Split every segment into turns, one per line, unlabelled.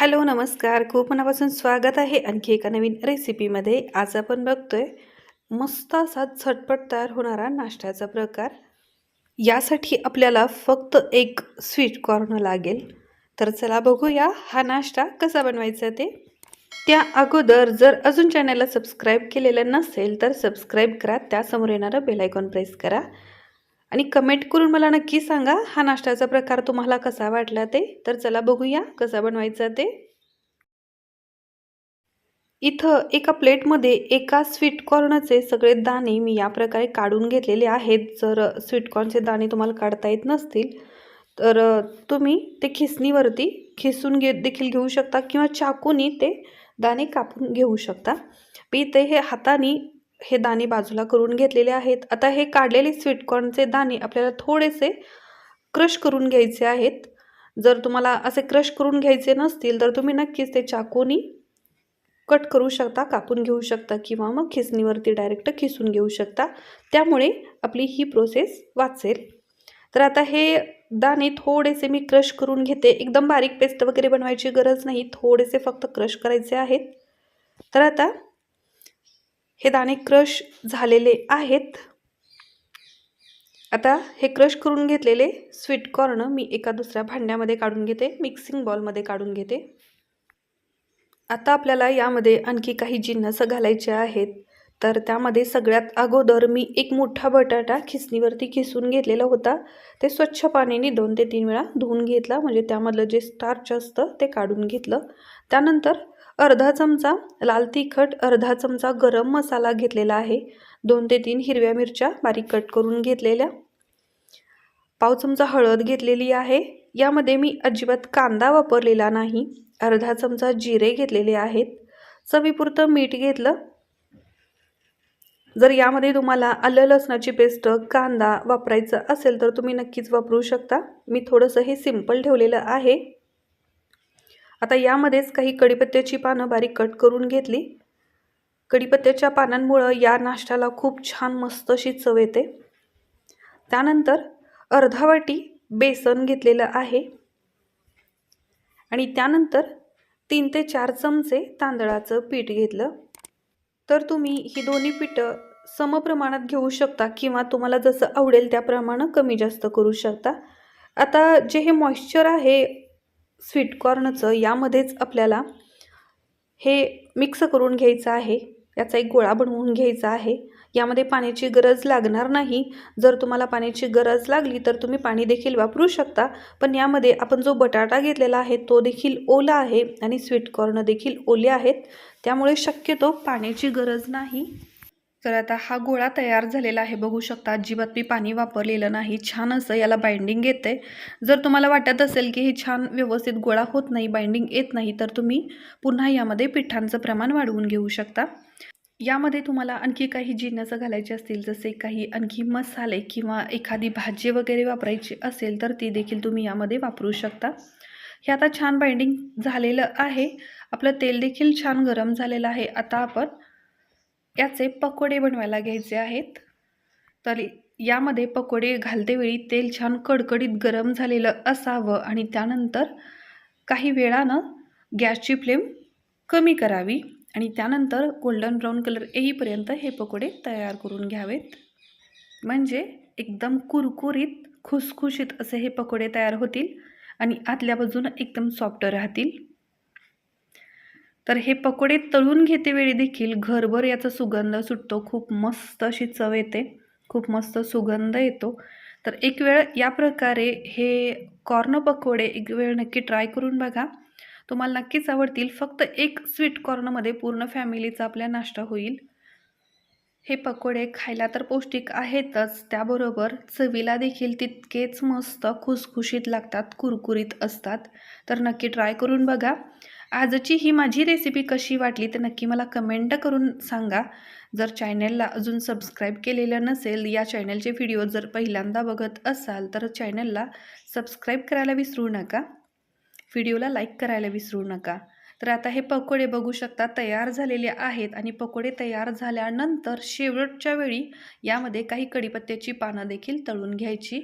Hello नमस्कार. खूप मनापासून स्वागत आहे आणखी एका नवीन रेसिपीमध्ये. आज आपण बघतोय मस्त असा झटपट तयार होणारा नाश्त्याचा प्रकार. यासाठी आपल्याला फक्त एक स्वीट कॉर्न लागेल. तर चला बघूया हा नाश्ता कसा बनवायचा ते. त्या अगोदर जर अजून चॅनलला सबस्क्राईब केलेलं नसेल तर सबस्क्राईब करा. त्यासमोर येणारं बेलायकॉन प्रेस करा. आणि कमेंट करून मला नक्की सांगा हा नाश्त्याचा प्रकार तुम्हाला कसा वाटला ते? तर चला बघूया कसा बनवायचा ते. इथं एका प्लेटमध्ये एका स्वीटकॉर्नचे सगळे दाणे मी या प्रकारे काढून घेतलेले आहेत. जर स्वीटकॉर्नचे दाणे तुम्हाला काढता येत नसतील तर तुम्ही ते खिसणीवरती खिसून घे देखील घेऊ शकता किंवा चाकूनी ते दाणे कापून घेऊ शकता. मी ते हे हाताने हे दाणे बाजूला करून घेतलेले आहेत. आता हे काढलेले स्वीटकॉर्नचे दाणे आपल्याला थोडेसे क्रश करून घ्यायचे आहेत. जर तुम्हाला असे क्रश करून घ्यायचे नसतील तर तुम्ही नक्कीच ते चाकूनी कट करू शकता कापून घेऊ शकता किंवा मग खिसणीवरती डायरेक्ट खिसून घेऊ शकता. त्यामुळे आपली ही प्रोसेस वाचेल. तर आता हे दाणे थोडेसे मी क्रश करून घेते. एकदम बारीक पेस्ट वगैरे बनवायची गरज नाही. थोडेसे फक्त क्रश करायचे आहेत. तर आता हे दाणे क्रश झालेले आहेत. आता हे क्रश करून घेतलेले स्वीट कॉर्न मी एका दुसऱ्या भांड्यामध्ये काढून घेते मिक्सिंग बॉलमध्ये काढून घेते. आता आपल्याला यामध्ये आणखी काही जिन्नस घालायचे आहेत. तर त्यामध्ये सगळ्यात अगोदर मी एक मोठा बटाटा खिसणीवरती खिसून घेतलेला होता. ते स्वच्छ पाण्याने दोन ते तीन वेळा धुवून घेतला म्हणजे त्यामधलं जे स्टार्च असतं ते काढून घेतलं. त्यानंतर अर्धा चमचा लाल तिखट अर्धा चमचा गरम मसाला घेतलेला आहे. दोन ते तीन हिरव्या मिरच्या बारीक कट करून घेतलेल्या. पाव चमचा हळद घेतलेली आहे. यामध्ये मी अजिबात कांदा वापरलेला नाही. अर्धा चमचा जिरे घेतलेले आहेत. चवीपुरतं मीठ घेतलं. जर यामध्ये तुम्हाला आलं लसणाची पेस्ट कांदा वापरायचं असेल तर तुम्ही नक्कीच वापरू शकता. मी थोडंसं हे सिंपल ठेवलेलं आहे. आता यामध्येच काही कडीपत्त्याची पानं बारीक कट करून घेतली. कडीपत्त्याच्या पानांमुळं या नाश्त्याला खूप छान मस्त अशी चव येते. त्यानंतर अर्धा वाटी बेसन घेतलेलं आहे. आणि त्यानंतर तीन ते चार चमचे तांदळाचं पीठ घेतलं. तर तुम्ही ही दोन्ही पिठं समप्रमाणात घेऊ शकता किंवा तुम्हाला जसं आवडेल त्याप्रमाणे कमी जास्त करू शकता. आता जे हे मॉइश्चर आहे स्वीटकॉर्नचं यामध्येच आपल्याला हे मिक्स करून घ्यायचं आहे. याचा एक गोळा बनवून घ्यायचा आहे. यामध्ये पाण्याची गरज लागणार नाही. जर तुम्हाला पाण्याची गरज लागली तर तुम्ही पाणी देखील वापरू शकता. पण यामध्ये आपण जो बटाटा घेतलेला आहे तो देखील ओला आहे आणि स्वीटकॉर्न देखील ओले आहेत. त्यामुळे शक्यतो पाण्याची गरज नाही. तर आता हा गोळा तयार झालेला आहे. बघू शकता अजिबात मी पाणी वापरलेलं नाही. छान असं याला बाइंडिंग येते जर तुम्हाला वाटत असेल की हे छान व्यवस्थित गोळा होत नाही बाइंडिंग येत नाही तर तुम्ही पुन्हा यामध्ये पिठांचं प्रमाण वाढवून घेऊ शकता. यामध्ये तुम्हाला आणखी काही जिन्नसं घालायचे असतील जसे काही आणखी मसाले किंवा एखादी भाजी वगैरे वापरायची असेल तर ती देखील तुम्ही यामध्ये वापरू शकता. हे आता छान बाइंडिंग झालेलं आहे. आपलं तेल देखील छान गरम झालेलं आहे. आता आपण याचे पकोडे बनवायला घ्यायचे आहेत. तर यामध्ये पकोडे घालतेवेळी तेल छान कडकडीत गरम झालेलं असावं आणि त्यानंतर काही वेळानं गॅसची फ्लेम कमी करावी आणि त्यानंतर गोल्डन ब्राऊन कलर येईपर्यंत हे पकोडे तयार करून घ्यावेत. म्हणजे एकदम कुरकुरीत खुसखुशीत असे हे पकोडे तयार होतील आणि आतल्या बाजूनं एकदम सॉफ्ट राहतील. तर हे पकोडे तळून घेते वेळी देखील. घरभर याचा सुगंध सुटतो. खूप मस्त अशी चव येते. खूप मस्त सुगंध येतो. तर एक वेळ या प्रकारे हे कॉर्न पकोडे एक वेळ नक्की ट्राय करून बघा. तुम्हाला नक्कीच आवडतील. फक्त एक स्वीट कॉर्नमध्ये पूर्ण फॅमिलीचा आपल्या नाश्ता होईल. हे पकोडे खायला तर पौष्टिक आहेतच. त्याबरोबर चवीला देखील तितकेच मस्त खुसखुशीत लागतात कुरकुरीत असतात. तर नक्की ट्राय करून बघा. आजची ही माझी रेसिपी कशी वाटली तर नक्की मला कमेंट करून सांगा. जर चॅनलला अजून सबस्क्राईब केलेलं नसेल या चॅनलचे व्हिडिओ जर पहिल्यांदा बघत असाल तर चॅनलला सबस्क्राईब करायला विसरू नका. व्हिडिओला लाईक करायला विसरू नका. तर आता हे पकोडे बघू शकता तयार झालेले आहेत आणि पकोडे तयार झाल्यानंतर शेवटच्या वेळी यामध्ये काही कडीपत्त्याची पानं देखील तळून घ्यायची.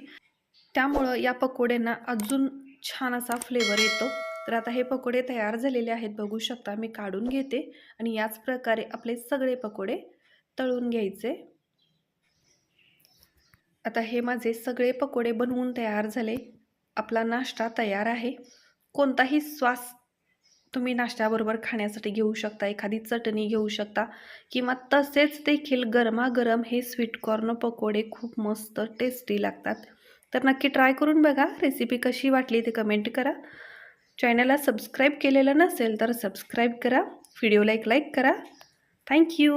त्यामुळं या पकोड्यांना अजून छान असा फ्लेवर येतो. तर आता हे पकोडे तयार झालेले आहेत बघू शकता. मी काढून घेते आणि याच प्रकारे आपले सगळे पकोडे तळून घ्यायचे. आता हे माझे सगळे पकोडे बनवून तयार झाले. आपला नाश्ता तयार आहे. कोणताही स्वास तुम्ही नाश्त्याबरोबर खाण्यासाठी घेऊ शकता एखादी चटणी घेऊ शकता किंवा तसेच देखील गरमागरम हे स्वीटकॉर्न पकोडे खूप मस्त टेस्टी लागतात. तर नक्की ट्राय करून बघा. रेसिपी कशी वाटली ते कमेंट करा. चॅनलला सबस्क्राईब केलेलं नसेल तर सबस्क्राईब करा. व्हिडिओला एक लाईक करा. थँक्यू